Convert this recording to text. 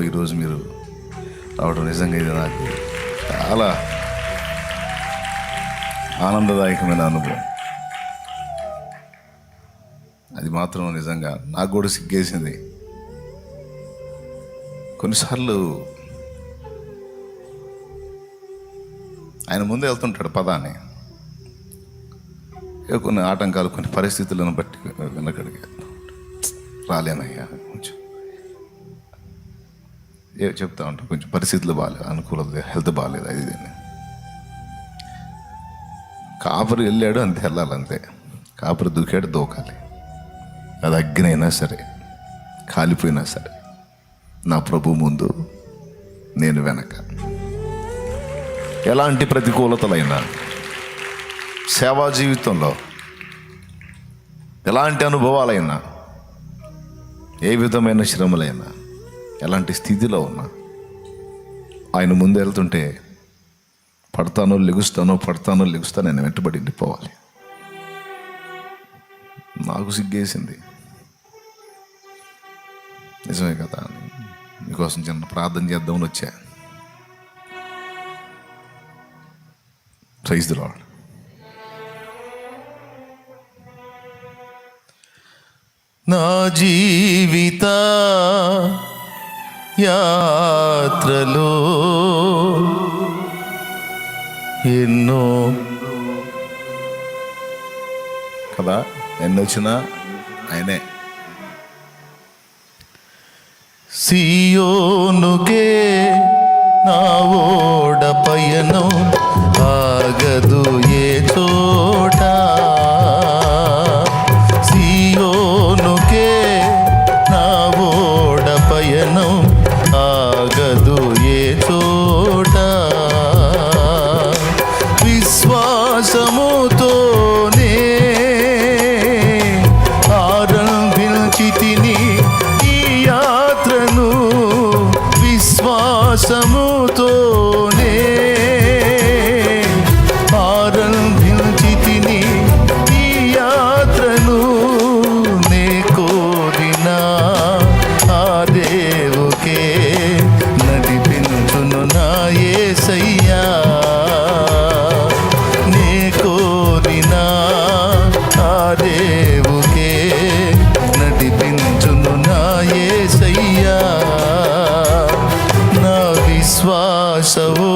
ఈ ఈరోజు మీరు రావడం నిజంగా ఇది నాకు చాలా ఆనందదాయకమైన అనుభవం. అది మాత్రం నిజంగా నాకు కూడా సిగ్గేసింది. కొన్నిసార్లు ఆయన ముందే వెళ్తుంటాడు పదాన్ని. కొన్ని ఆటంకాలు కొన్ని పరిస్థితులను బట్టి వెనకడికి రాలేనయ్యా కొంచెం చెప్తా ఉంటాం కొంచెం పరిస్థితులు బాగాలేదు అనుకూలత హెల్త్ బాగాలేదు అది ఇది కాపురు కాపరి వెళ్ళాడు అంతే వెళ్ళాలి అంతే. కాపరి దూకాడు దూకాలి. అది అగ్ని అయినా సరే కాలిపోయినా సరే నా ప్రభు ముందు నేను వెనక. ఎలాంటి ప్రతికూలతలైనా సేవా జీవితంలో ఎలాంటి అనుభవాలైనా ఏ విధమైన శ్రమలైనా ఎలాంటి స్థితిలో ఉన్నా ఆయన ముందు వెళ్తుంటే పడతానో లెగుస్తానో పడతానో లెగుస్తాను నేను వెంటబడి వెళ్ళిపోవాలి నాకు సిగ్గేసింది. నిజమే కదా అని మీకోసం చిన్న ప్రార్థన చేద్దామని వచ్చా. ప్రైజ్ ది లార్డ్ నా జీవిత యాత్రలో ఎన్నో కదా? ఎన్నొచ్చినా ఆయనే. సియోనుకే నా ఓడ పయనం ఆగదు. ఏ చోట విశ్వాసముతోనే ఆరంభించితిని ఈ యాత్రను విశ్వాసముతో so